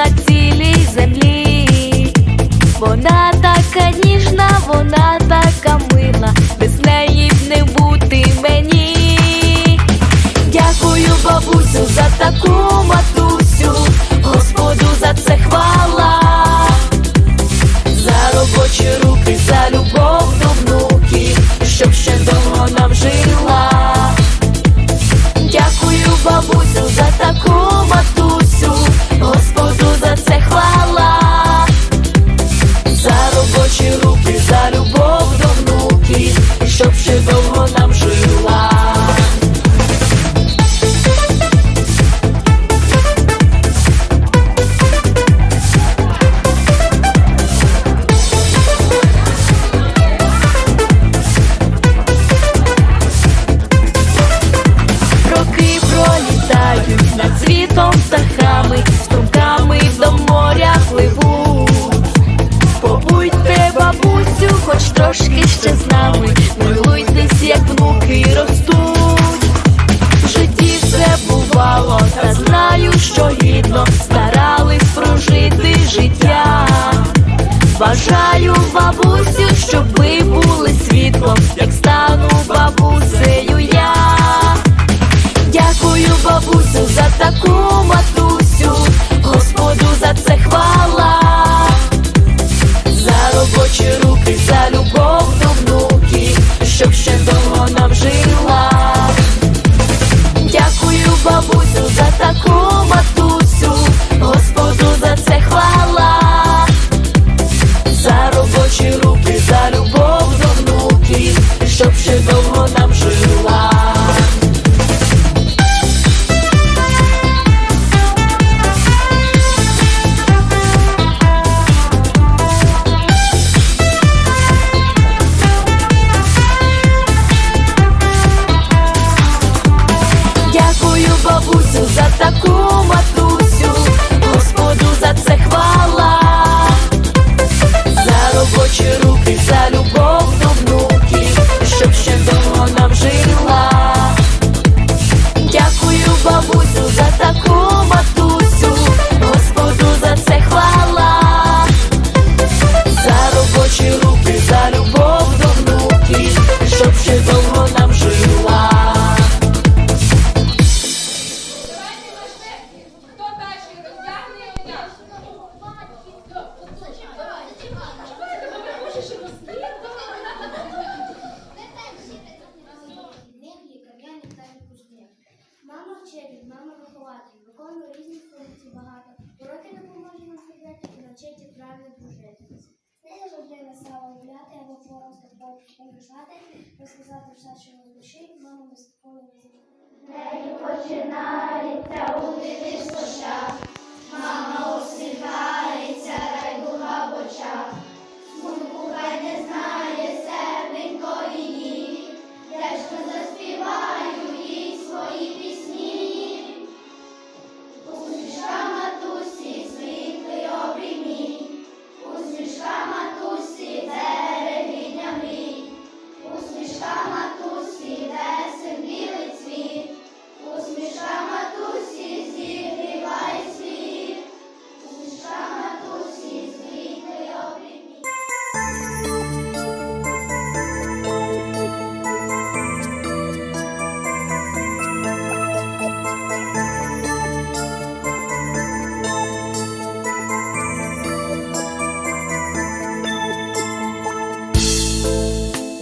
на цілій землі. Вона така ніжна, вона така мила, без неї б не бути мені. Дякую, бабусю, за таку матусю, Господу за це хвала, за робочі руки, за любов до внуків, щоб ще довго нам жила. Дякую, бабусю, за що гідно старались прожити життя. Бажаю бабусю, вчитель, мама вихователь, виконує різні функції багато. Уроки допоможуть нам прийняти і навчити правильно дружити. Не завжди весело гуляти або просто погружати, розказати все, що на душі, мама без такої не Нею починається у дитинства. Мама